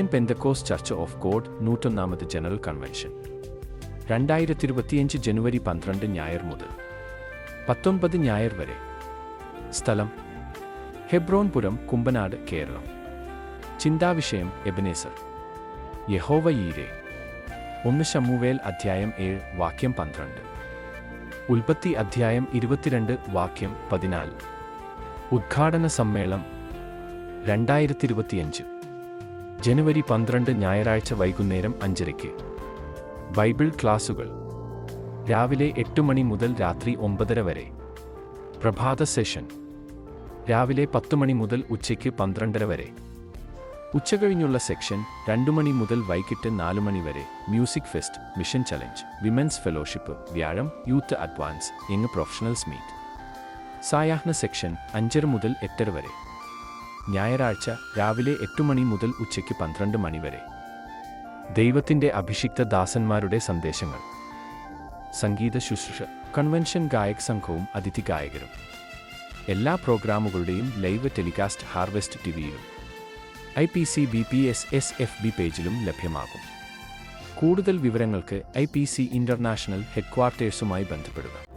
Pentecost church of God നൂറ്റൊന്നാമത് general convention. രണ്ടായിരത്തി ഇരുപത്തിയഞ്ച് ജനുവരി പന്ത്രണ്ട് ഞായർ മുതൽ പത്തൊൻപത് ഞായർ വരെ. സ്ഥലം ഹെബ്രോൻപുരം കുമ്പനാട് കേരളം. ചിന്താവിഷയം എബനേസർ. യഹോവ ഈരെ ഒന്ന് ശമുവേൽ അധ്യായം ഏഴ് വാക്യം പന്ത്രണ്ട്. ഉൽപ്പത്തി അധ്യായം ഇരുപത്തിരണ്ട് വാക്യം പതിനാല്. ഉദ്ഘാടന സമ്മേളം രണ്ടായിരത്തി ഇരുപത്തിയഞ്ച് ജനുവരി പന്ത്രണ്ട് ഞായറാഴ്ച വൈകുന്നേരം അഞ്ചരയ്ക്ക്. ബൈബിൾ ക്ലാസുകൾ. രാവിലെ എട്ട് മണി മുതൽ രാത്രി ഒമ്പതര വരെ. പ്രഭാത സെഷൻ. രാവിലെ പത്ത് മണി മുതൽ ഉച്ചയ്ക്ക് പന്ത്രണ്ടര വരെ. ഉച്ചകഴിഞ്ഞുള്ള സെക്ഷൻ രണ്ടു മണി മുതൽ വൈകിട്ട് നാല് മണി വരെ. Music fest mission challenge women's fellowship വ്യാഴം youth advance young professionals meet. സായാഹ്ന സെക്ഷൻ അഞ്ചര മുതൽ എട്ടര വരെ. ഞായറാഴ്ച രാവിലെ എട്ട് മണി മുതൽ ഉച്ചയ്ക്ക് പന്ത്രണ്ട് മണി വരെ. ദൈവത്തിന്റെ അഭിഷിക്ത ദാസന്മാരുടെ സന്ദേശങ്ങൾ. സംഗീത ശുശ്രൂഷ കൺവെൻഷൻ ഗായക് സംഘവും അതിഥി ഗായകരും. എല്ലാ പ്രോഗ്രാമുകളുടെയും ലൈവ് ടെലികാസ്റ്റ് ഹാർവെസ്റ്റ് ടിവിയിലും I P C B P S S F B പേജിലും ലഭ്യമാകും. കൂടുതൽ വിവരങ്ങൾക്ക് ഐ പി സി ഇന്റർനാഷണൽ ഹെഡ്ക്വാർട്ടേഴ്സുമായി ബന്ധപ്പെടുക.